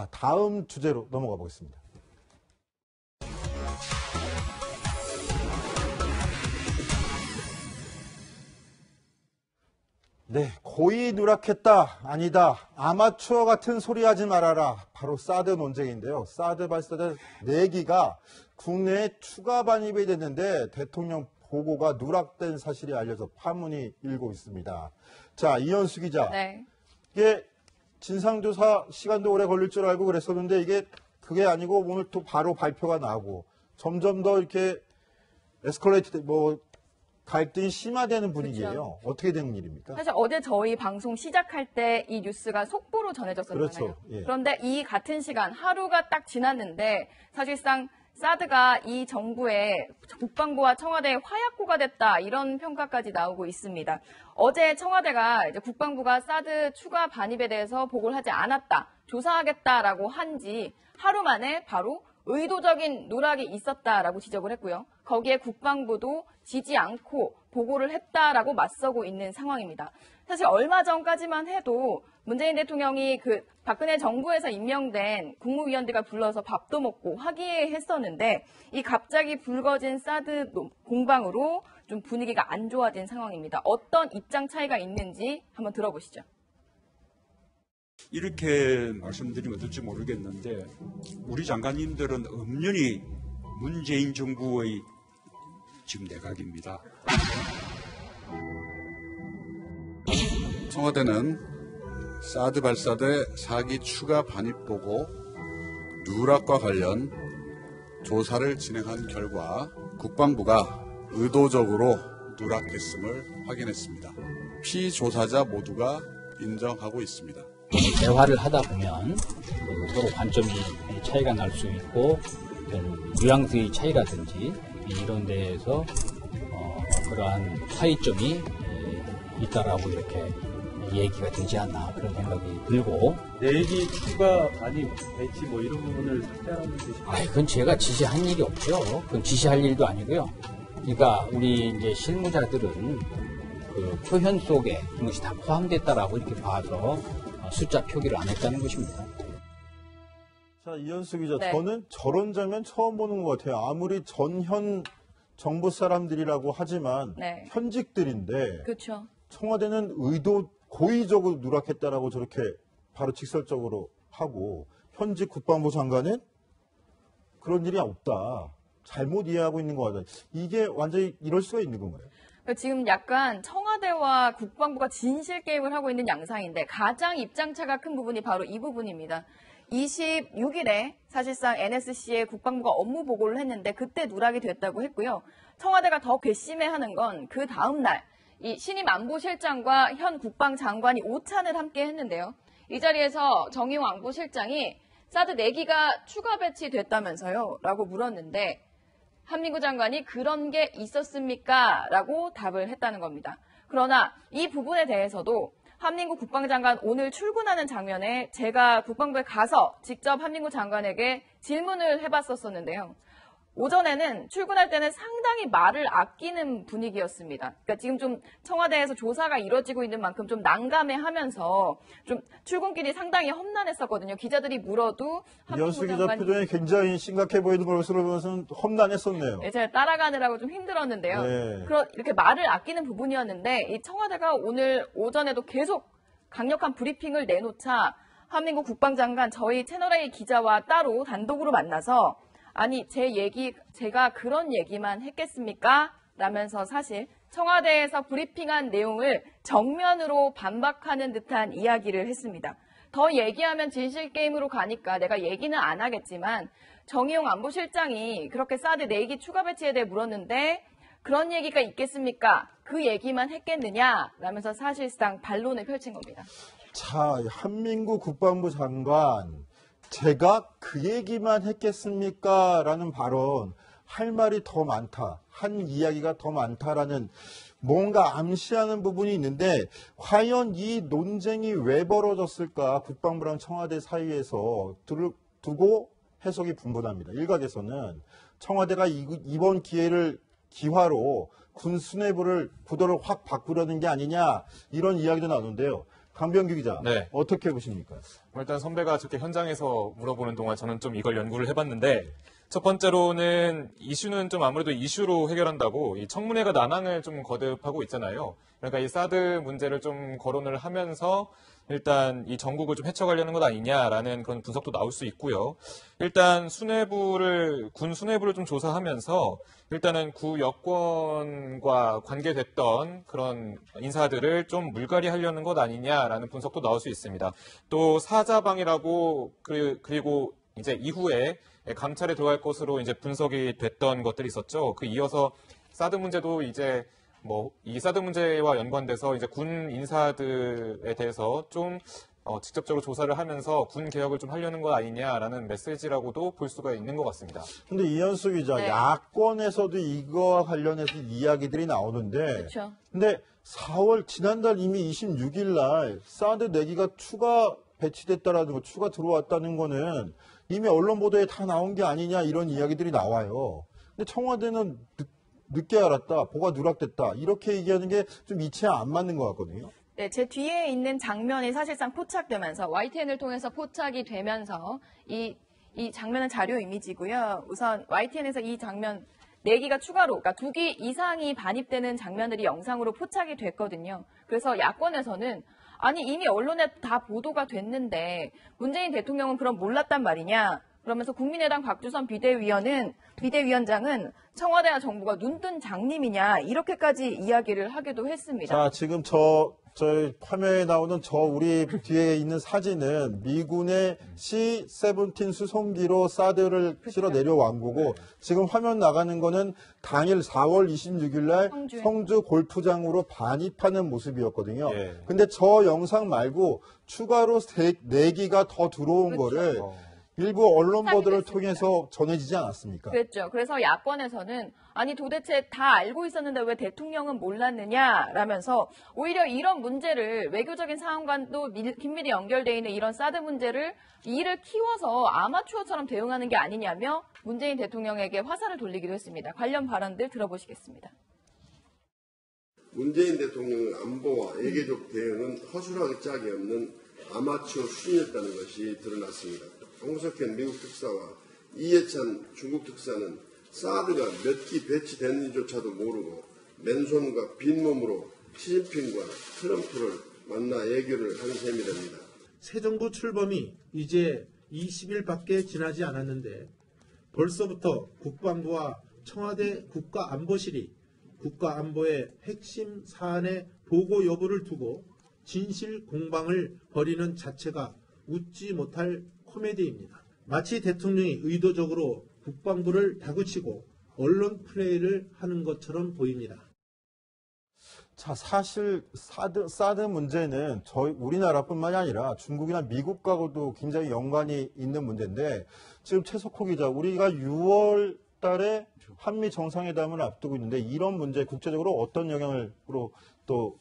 자, 다음 주제로 넘어가 보겠습니다. 네, 고의 누락했다, 아니다, 아마추어 같은 소리 하지 말아라. 바로 사드 논쟁인데요. 사드 발사대 4기가 국내에 추가 반입이 됐는데 대통령 보고가 누락된 사실이 알려져 파문이 일고 있습니다. 자, 이현수 기자. 네. 이게 진상조사 시간도 오래 걸릴 줄 알고 그랬었는데 이게 그게 아니고 오늘 또 바로 발표가 나고 점점 더 이렇게 에스컬레이트, 뭐, 갈등이 심화되는 분위기예요. 어떻게 되는 일입니까? 사실 어제 저희 방송 시작할 때 이 뉴스가 속보로 전해졌었잖아요. 그렇죠. 예. 그런데 이 같은 시간 하루가 딱 지났는데 사실상 사드가 이 정부의 국방부와 청와대의 화약고가 됐다 이런 평가까지 나오고 있습니다. 어제 청와대가 국방부가 사드 추가 반입에 대해서 보고를 하지 않았다 조사하겠다라고 한 지 하루 만에 바로 의도적인 누락이 있었다라고 지적을 했고요. 거기에 국방부도 지지 않고 보고를 했다라고 맞서고 있는 상황입니다. 사실 얼마 전까지만 해도 문재인 대통령이 그 박근혜 정부에서 임명된 국무위원들과 불러서 밥도 먹고 화기애애했었는데 이 갑자기 불거진 사드 노- 공방으로 좀 분위기가 안 좋아진 상황입니다. 어떤 입장 차이가 있는지 한번 들어보시죠. 이렇게 말씀드리면 어떨지 모르겠는데 우리 장관님들은 엄연히 문재인 정부의 지금 내각입니다. 청와대는 사드 발사대 4기 추가 반입 보고 누락과 관련 조사를 진행한 결과 국방부가 의도적으로 누락했음을 확인했습니다. 피조사자 모두가 인정하고 있습니다. 대화를 하다 보면 그 서로 관점이 차이가 날 수 있고 뉘앙스의 차이라든지 이런 데에서 어, 그러한 차이점이 에, 있다라고 이렇게 얘기가 되지 않나 그런 생각이 들고 내기 추가 반입 배치 뭐 이런 부분을 삭제하는 게 아, 그건 제가 지시한 일이 없죠. 그건 지시할 일도 아니고요. 그러니까 우리 이제 실무자들은 그 표현 속에 이것이 다 포함됐다라고 이렇게 봐서 어, 숫자 표기를 안 했다는 것입니다. 자, 이현수 기자, 네. 저는 저런 장면 처음 보는 것 같아요. 아무리 전현 정부 사람들이라고 하지만 네. 현직들인데 그렇죠. 청와대는 의도 고의적으로 누락했다라고 저렇게 바로 직설적으로 하고 현직 국방부 장관은 그런 일이 없다. 잘못 이해하고 있는 것 같아요. 이게 완전히 이럴 수가 있는 건가요? 그러니까 지금 약간 청와대와 국방부가 진실 게임을 하고 있는 양상인데 가장 입장차가 큰 부분이 바로 이 부분입니다. 26일에 사실상 NSC에 국방부가 업무 보고를 했는데 그때 누락이 됐다고 했고요. 청와대가 더 괘씸해하는 건 그 다음 날 이 신임 안보실장과 현 국방장관이 오찬을 함께 했는데요. 이 자리에서 정의용 안보실장이 사드 4기가 추가 배치됐다면서요? 라고 물었는데 한민구 장관이 그런 게 있었습니까? 라고 답을 했다는 겁니다. 그러나 이 부분에 대해서도 한민구 국방장관 오늘 출근하는 장면에 제가 국방부에 가서 직접 한민구 장관에게 질문을 해봤었었는데요. 오전에는 출근할 때는 상당히 말을 아끼는 분위기였습니다. 그러니까 지금 좀 청와대에서 조사가 이루어지고 있는 만큼 좀 난감해하면서 좀 출근길이 상당히 험난했었거든요. 기자들이 물어도 한민구 기자 표정이 굉장히 심각해 보이는 것으로 보면서 험난했었네요. 네, 제가 따라가느라고 좀 힘들었는데요. 네. 그런 이렇게 말을 아끼는 부분이었는데 이 청와대가 오늘 오전에도 계속 강력한 브리핑을 내놓자 한민국 국방장관 저희 채널A 기자와 따로 단독으로 만나서 아니 제 얘기 제가 그런 얘기만 했겠습니까? 라면서 사실 청와대에서 브리핑한 내용을 정면으로 반박하는 듯한 이야기를 했습니다. 더 얘기하면 진실 게임으로 가니까 내가 얘기는 안 하겠지만 정의용 안보실장이 그렇게 사드 4기 추가 배치에 대해 물었는데 그런 얘기가 있겠습니까? 그 얘기만 했겠느냐? 라면서 사실상 반론을 펼친 겁니다. 자, 한민구 국방부 장관, 제가 그 얘기만 했겠습니까? 라는 발언, 할 말이 더 많다. 한 이야기가 더 많다라는 뭔가 암시하는 부분이 있는데, 과연 이 논쟁이 왜 벌어졌을까? 국방부랑 청와대 사이에서 두- 두고 해석이 분분합니다. 일각에서는 청와대가 이- 이번 기회를 기화로 군 수뇌부를 구도를 확 바꾸려는 게 아니냐 이런 이야기도 나오는데요. 강병규 기자 네. 어떻게 보십니까? 뭐 일단 선배가 저렇게 현장에서 물어보는 동안 저는 좀 이걸 연구를 해봤는데 첫 번째로는 이슈는 좀 아무래도 이슈로 해결한다고 이 청문회가 난항을 좀 거듭하고 있잖아요. 그러니까 이 사드 문제를 좀 거론을 하면서 일단 이 전국을 좀 헤쳐가려는 것 아니냐라는 그런 분석도 나올 수 있고요. 일단 수뇌부를 군 수뇌부를 좀 조사하면서 일단은 구 여권과 관계됐던 그런 인사들을 좀 물갈이하려는 것 아니냐라는 분석도 나올 수 있습니다. 또 사자방이라고 그- 그리고 이제 이후에 감찰에 들어갈 것으로 이제 분석이 됐던 것들이 있었죠. 그 이어서 사드 문제도 이제 뭐 이 사드 문제와 연관돼서 이제 군 인사들에 대해서 좀 어, 직접적으로 조사를 하면서 군 개혁을 좀 하려는 것 아니냐라는 메시지라고도 볼 수가 있는 것 같습니다. 근데 이현수 기자, 네. 야권에서도 이거와 관련해서 이야기들이 나오는데, 그렇죠. 근데 4월 지난달 이미 26일 날 사드 내기가 추가 배치됐다라는 거, 추가 들어왔다는 거는 이미 언론 보도에 다 나온 게 아니냐 이런 이야기들이 나와요. 근데 청와대는 늦, 늦게 알았다, 보가 누락됐다 이렇게 얘기하는 게 좀 이치에 안 맞는 것 같거든요. 네, 제 뒤에 있는 장면이 사실상 포착되면서 YTN을 통해서 포착이 되면서 이, 이 장면은 자료 이미지고요. 우선 YTN에서 이 장면 네기가 추가로, 그러니까 두기 이상이 반입되는 장면들이 영상으로 포착이 됐거든요. 그래서 야권에서는 아니 이미 언론에 다 보도가 됐는데 문재인 대통령은 그럼 몰랐단 말이냐? 그러면서 국민의당 박주선 비대위원은 비대위원장은 청와대와 정부가 눈뜬 장님이냐 이렇게까지 이야기를 하기도 했습니다. 자, 지금 저, 저 화면에 나오는 저 우리 뒤에 있는 사진은 미군의 C-17 수송기로 사드를 실어 내려온 거고 지금 화면 나가는 거는 당일 4월 26일 날 성주에. 성주 골프장으로 반입하는 모습이었거든요. 예. 근데 저 영상 말고 추가로 세, 네기가더 들어온 그렇죠. 거를 일부 언론 보도를 됐습니다. 통해서 전해지지 않았습니까? 그랬죠. 그래서 야권에서는 아니 도대체 다 알고 있었는데 왜 대통령은 몰랐느냐라면서 오히려 이런 문제를 외교적인 상황과도 미- 긴밀히 연결돼 있는 이런 사드 문제를 이를 키워서 아마추어처럼 대응하는 게 아니냐며 문재인 대통령에게 화살을 돌리기도 했습니다. 관련 발언들 들어보시겠습니다. 문재인 대통령의 안보와 외교적 대응은 허술하기 짝이 없는 아마추어 수준이었다는 것이 드러났습니다. 홍석현 미국 특사와 이해찬 중국 특사는 사드가 몇 기 배치됐는지조차도 모르고 맨손과 빈몸으로 시진핑과 트럼프를 만나 애교를 한 셈이 됩니다. 새 정부 출범이 이제 20일밖에 지나지 않았는데 벌써부터 국방부와 청와대 국가안보실이 국가안보의 핵심 사안의 보고 여부를 두고 진실 공방을 벌이는 자체가 웃지 못할 코미디입니다. 마치 대통령이 의도적으로 국방부를 다그치고 언론 플레이를 하는 것처럼 보입니다. 자, 사실 사드, 사드 문제는 저희 우리나라뿐만이 아니라 중국이나 미국과도 굉장히 연관이 있는 문제인데 지금 최석호 기자, 우리가 6월 달에 한미 정상회담을 앞두고 있는데 이런 문제 국제적으로 어떤 영향으로 또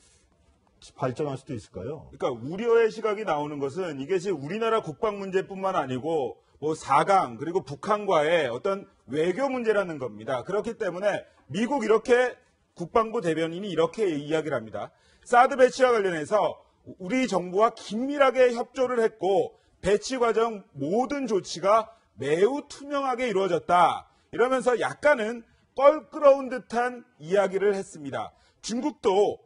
발전할 수도 있을까요? 그러니까 우려의 시각이 나오는 것은 지금 우리나라 국방 문제뿐만 아니고 뭐 4강 그리고 북한과의 어떤 외교 문제라는 겁니다. 그렇기 때문에 미국 이렇게 국방부 대변인이 이렇게 이야기를 합니다. 사드 배치와 관련해서 우리 정부와 긴밀하게 협조를 했고 배치 과정 모든 조치가 매우 투명하게 이루어졌다. 이러면서 약간은 껄끄러운 듯한 이야기를 했습니다. 중국도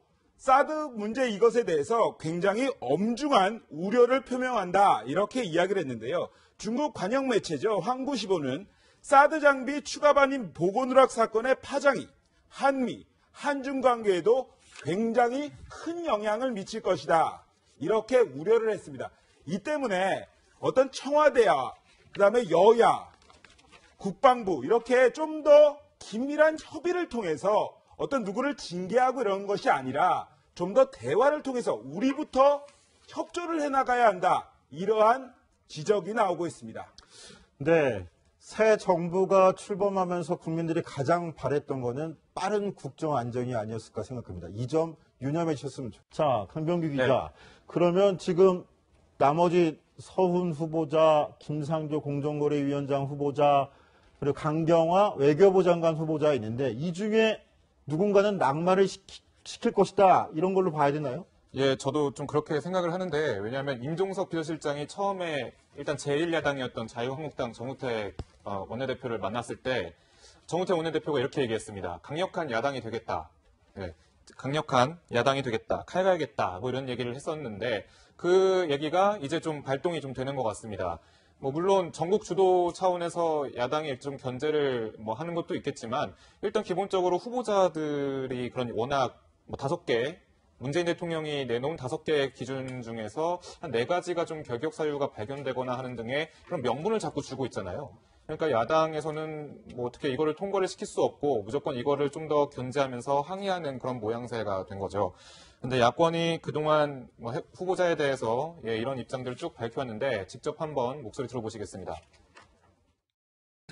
사드 문제 이것에 대해서 굉장히 엄중한 우려를 표명한다 이렇게 이야기를 했는데요. 중국 관영 매체죠 황구시보는 사드 장비 추가 반입 보고 누락 사건의 파장이 한미 한중 관계에도 굉장히 큰 영향을 미칠 것이다 이렇게 우려를 했습니다. 이 때문에 어떤 청와대와 그다음에 여야 국방부 이렇게 좀 더 긴밀한 협의를 통해서 어떤 누구를 징계하고 이런 것이 아니라 좀 더 대화를 통해서 우리부터 협조를 해나가야 한다. 이러한 지적이 나오고 있습니다. 네. 새 정부가 출범하면서 국민들이 가장 바랬던 거는 빠른 국정 안정이 아니었을까 생각합니다. 이 점 유념해 주셨으면 좋 자, 강병규 기자. 그러면 지금 나머지 서훈 후보자, 김상조 공정거래위원장 후보자, 그리고 강경화 외교부 장관 후보자 있는데 이 중에 누군가는 낙마를 시키, 시킬 것이다. 이런 걸로 봐야 되나요? 예, 저도 좀 그렇게 생각을 하는데 왜냐하면 임종석 비서실장이 처음에 일단 제1야당이었던 자유한국당 정우택 어, 원내대표를 만났을 때 정우택 원내대표가 이렇게 얘기했습니다. 강력한 야당이 되겠다. 예, 강력한 야당이 되겠다. 칼 갈겠다. 뭐 이런 얘기를 했었는데 그 얘기가 이제 좀 발동이 좀 되는 것 같습니다. 뭐 물론 전국 주도 차원에서 야당이 좀 견제를 뭐 하는 것도 있겠지만 일단 기본적으로 후보자들이 그런 워낙 뭐 다섯 개 문재인 대통령이 내놓은 다섯 개 기준 중에서 한 네 가지가 좀 결격 사유가 발견되거나 하는 등의 그런 명분을 자꾸 주고 있잖아요. 그러니까 야당에서는 뭐 어떻게 이거를 통과를 시킬 수 없고 무조건 이거를 좀 더 견제하면서 항의하는 그런 모양새가 된 거죠. 근데 야권이 그동안 뭐 해- 후보자에 대해서 예, 이런 입장들을 쭉 밝혀왔는데 직접 한번 목소리 들어보시겠습니다.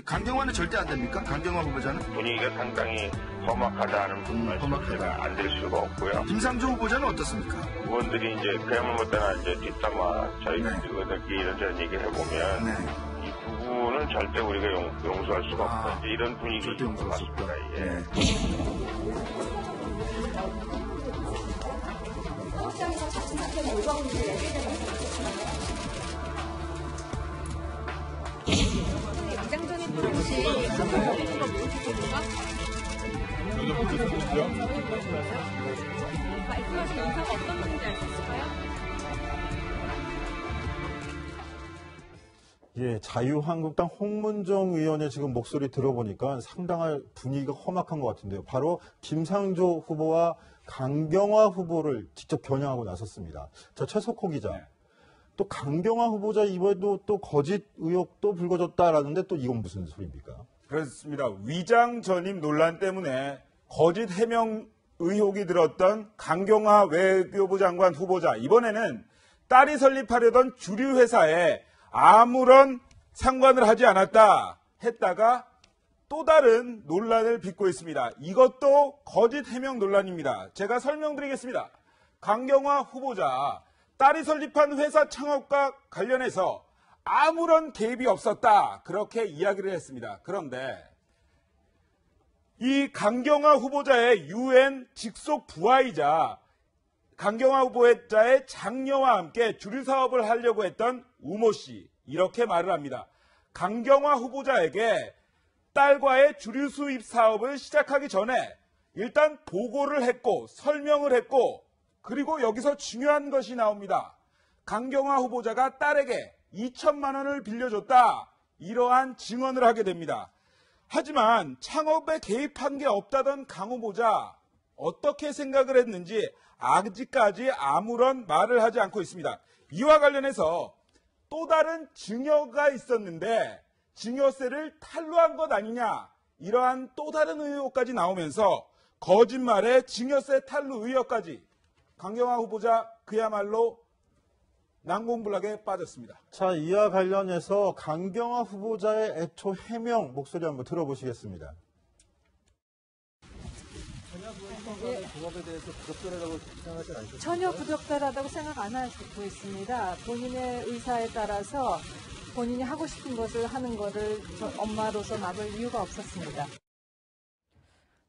강경화는 절대 안 됩니까? 강경화 후보자는? 분위기가 상당히 험악하다는 분만 험악하다. 안 될 수가 없고요. 김상조 후보자는 어떻습니까? 의원들이 이제 그야말로 못다나 이제 뒷담화 저희가 네. 의원들끼리 이런저런 얘기를 해보면 네. 이 부분은 절대 우리가 용, 용서할 수가 아, 없다. 이런 분위기 절대 용서할 수 없다. 예. 네. 예, 자유한국당 홍문정 의원의 지금 목소리 들어보니까 상당한 분위기가 험악한 것 같은데요. 바로 김상조 후보와 강경화 후보를 직접 겨냥하고 나섰습니다. 자, 최석호 기자. 또 강경화 후보자 이번에도 또 거짓 의혹도 불거졌다라는데 또 이건 무슨 소리입니까? 그렇습니다. 위장 전입 논란 때문에 거짓 해명 의혹이 들었던 강경화 외교부 장관 후보자 이번에는 딸이 설립하려던 주류 회사에 아무런 상관을 하지 않았다 했다가 또 다른 논란을 빚고 있습니다. 이것도 거짓 해명 논란입니다. 제가 설명드리겠습니다. 강경화 후보자 딸이 설립한 회사 창업과 관련해서 아무런 개입이 없었다. 그렇게 이야기를 했습니다. 그런데 이 강경화 후보자의 유엔 직속 부하이자 강경화 후보자의 장녀와 함께 주류 사업을 하려고 했던 우모 씨 이렇게 말을 합니다. 강경화 후보자에게 딸과의 주류 수입 사업을 시작하기 전에 일단 보고를 했고 설명을 했고 그리고 여기서 중요한 것이 나옵니다. 강경화 후보자가 딸에게 2천만 원을 빌려줬다. 이러한 증언을 하게 됩니다. 하지만 창업에 개입한 게 없다던 강 후보자 어떻게 생각을 했는지 아직까지 아무런 말을 하지 않고 있습니다. 이와 관련해서 또 다른 증여가 있었는데 증여세를 탈루한 것 아니냐 이러한 또 다른 의혹까지 나오면서 거짓말에 증여세 탈루 의혹까지 강경화 후보자 그야말로 난공불락에 빠졌습니다. 자, 이와 관련해서 강경화 후보자의 애초 해명 목소리 한번 들어보시겠습니다. 전혀 부적절하다고 생각 안 하고 있습니다. 본인의 의사에 따라서 본인이 하고 싶은 것을 하는 것을 저 엄마로서 막을 이유가 없었습니다.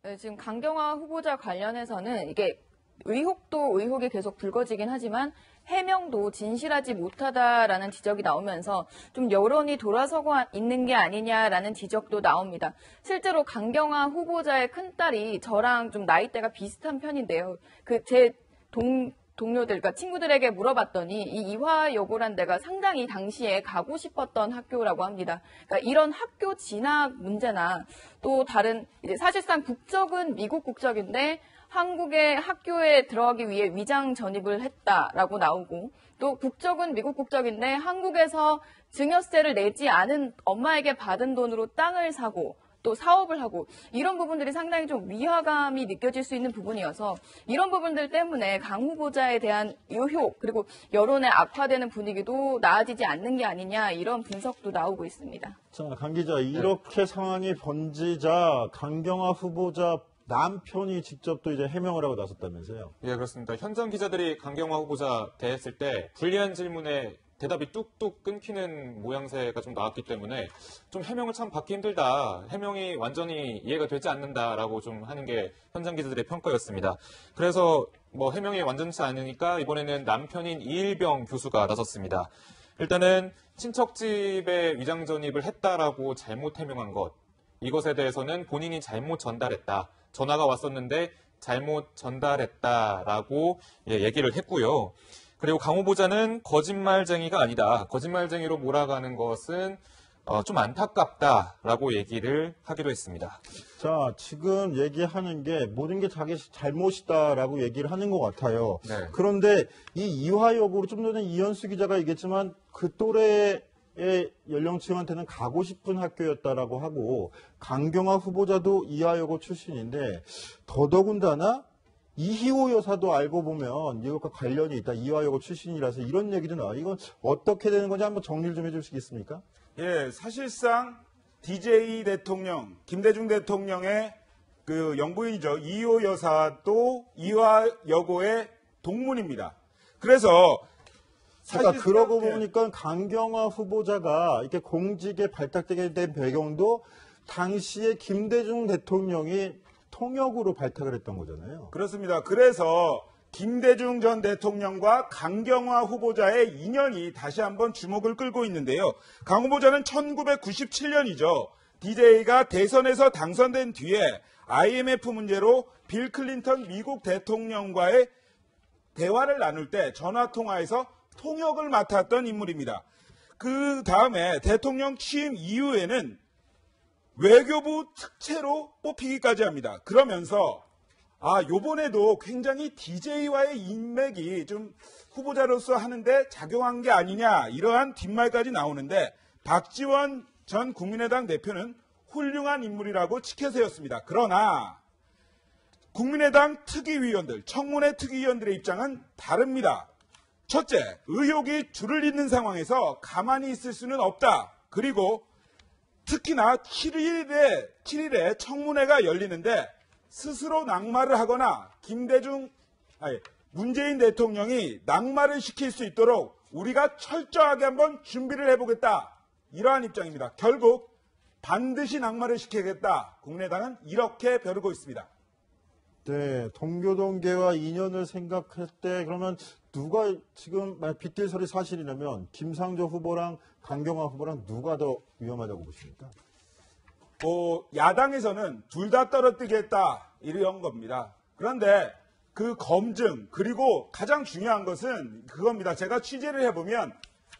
네, 지금 강경화 후보자 관련해서는 이게 의혹도 의혹이 계속 불거지긴 하지만 해명도 진실하지 못하다라는 지적이 나오면서 좀 여론이 돌아서고 있는 게 아니냐라는 지적도 나옵니다. 실제로 강경화 후보자의 큰딸이 저랑 좀 나이대가 비슷한 편인데요. 그 제 동, 동료들, 그러니까 친구들에게 물어봤더니 이 이화여고란 데가 상당히 당시에 가고 싶었던 학교라고 합니다. 그러니까 이런 학교 진학 문제나 또 다른 사실상 국적은 미국 국적인데 한국의 학교에 들어가기 위해 위장 전입을 했다라고 나오고 또 국적은 미국 국적인데 한국에서 증여세를 내지 않은 엄마에게 받은 돈으로 땅을 사고 또 사업을 하고 이런 부분들이 상당히 좀 위화감이 느껴질 수 있는 부분이어서 이런 부분들 때문에 강 후보자에 대한 의혹 그리고 여론의 악화되는 분위기도 나아지지 않는 게 아니냐 이런 분석도 나오고 있습니다. 자, 강 기자, 이렇게 상황이 번지자 강경화 후보자 남편이 직접 또 이제 해명을 하고 나섰다면서요? 예, 그렇습니다. 현장 기자들이 강경화 후보자 대했을 때 불리한 질문에 대답이 뚝뚝 끊기는 모양새가 좀 나왔기 때문에 좀 해명을 참 받기 힘들다. 해명이 완전히 이해가 되지 않는다라고 좀 하는 게 현장 기자들의 평가였습니다. 그래서 뭐 해명이 완전치 않으니까 이번에는 남편인 이일병 교수가 나섰습니다. 일단은 친척집에 위장 전입을 했다라고 잘못 해명한 것. 이것에 대해서는 본인이 잘못 전달했다. 전화가 왔었는데 잘못 전달했다라고 예, 얘기를 했고요. 그리고 강 후보자는 거짓말쟁이가 아니다. 거짓말쟁이로 몰아가는 것은 어, 좀 안타깝다라고 얘기를 하기도 했습니다. 자, 지금 얘기하는 게 모든 게 자기 잘못이다라고 얘기를 하는 것 같아요. 네. 그런데 이 이화여고로 좀 전에 이현수 기자가 얘기했지만 그 또래의 연령층한테는 가고 싶은 학교였다라고 하고 강경화 후보자도 이화여고 출신인데 더더군다나 이희호 여사도 알고 보면 이것과 관련이 있다. 이화여고 출신이라서 이런 얘기도 나와. 이건 어떻게 되는 건지 한번 정리를 좀 해주시겠습니까? 예, 사실상 DJ 대통령, 김대중 대통령의 그 영부인이죠. 이호 여사도 이화 여고의 동문입니다. 그래서 그러니까 그러고 예. 보니까 강경화 후보자가 이렇게 공직에 발탁되게 된 배경도 당시에 김대중 대통령이 통역으로 발탁을 했던 거잖아요. 그렇습니다. 그래서 김대중 전 대통령과 강경화 후보자의 인연이 다시 한번 주목을 끌고 있는데요. 강 후보자는 1997년이죠. DJ가 대선에서 당선된 뒤에 IMF 문제로 빌 클린턴 미국 대통령과의 대화를 나눌 때 전화 통화에서 통역을 맡았던 인물입니다. 그 다음에 대통령 취임 이후에는 외교부 특채로 뽑히기까지 합니다. 그러면서 아 요번에도 굉장히 DJ와의 인맥이 좀 후보자로서 하는데 작용한 게 아니냐 이러한 뒷말까지 나오는데 박지원 전 국민의당 대표는 훌륭한 인물이라고 치켜세웠습니다. 그러나 국민의당 특위위원들, 청문회 특위위원들의 입장은 다릅니다. 첫째, 의혹이 줄을 잇는 상황에서 가만히 있을 수는 없다. 그리고 특히나 7일에, 7일에 청문회가 열리는데 스스로 낙마를 하거나 김대중, 아니, 문재인 대통령이 낙마를 시킬 수 있도록 우리가 철저하게 한번 준비를 해보겠다. 이러한 입장입니다. 결국 반드시 낙마를 시키겠다. 국민의당은 이렇게 벼르고 있습니다. 네, 동교동계와 인연을 생각할 때 그러면 누가 지금 만약 빗길설이 사실이라면 김상조 후보랑 강경화 후보랑 누가 더 위험하다고 보십니까? 뭐 야당에서는 둘 다 떨어뜨리겠다 이런 겁니다. 그런데 그 검증 그리고 가장 중요한 것은 그겁니다. 제가 취재를 해보면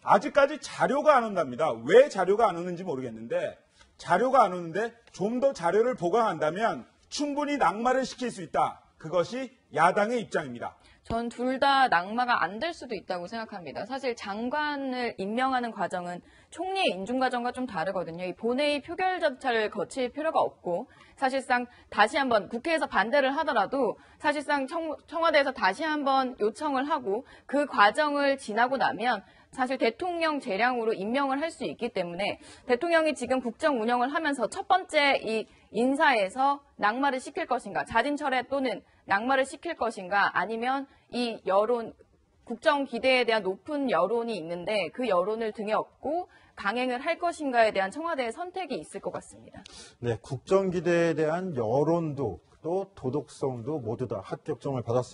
아직까지 자료가 안 온답니다. 왜 자료가 안 오는지 모르겠는데 자료가 안 오는데 좀 더 자료를 보강한다면 충분히 낙마를 시킬 수 있다. 그것이 야당의 입장입니다. 전 둘 다 낙마가 안 될 수도 있다고 생각합니다. 사실 장관을 임명하는 과정은 총리의 인준 과정과 좀 다르거든요. 이 본회의 표결 절차를 거칠 필요가 없고 사실상 다시 한번 국회에서 반대를 하더라도 사실상 청, 청와대에서 다시 한번 요청을 하고 그 과정을 지나고 나면 사실 대통령 재량으로 임명을 할 수 있기 때문에 대통령이 지금 국정 운영을 하면서 첫 번째 이 인사에서 낙마를 시킬 것인가, 자진 철회 또는 낙마를 시킬 것인가, 아니면 이 여론, 국정 기대에 대한 높은 여론이 있는데 그 여론을 등에 업고 강행을 할 것인가에 대한 청와대의 선택이 있을 것 같습니다. 네, 국정 기대에 대한 여론도 또 도덕성도 모두 다 합격점을 받았습니다.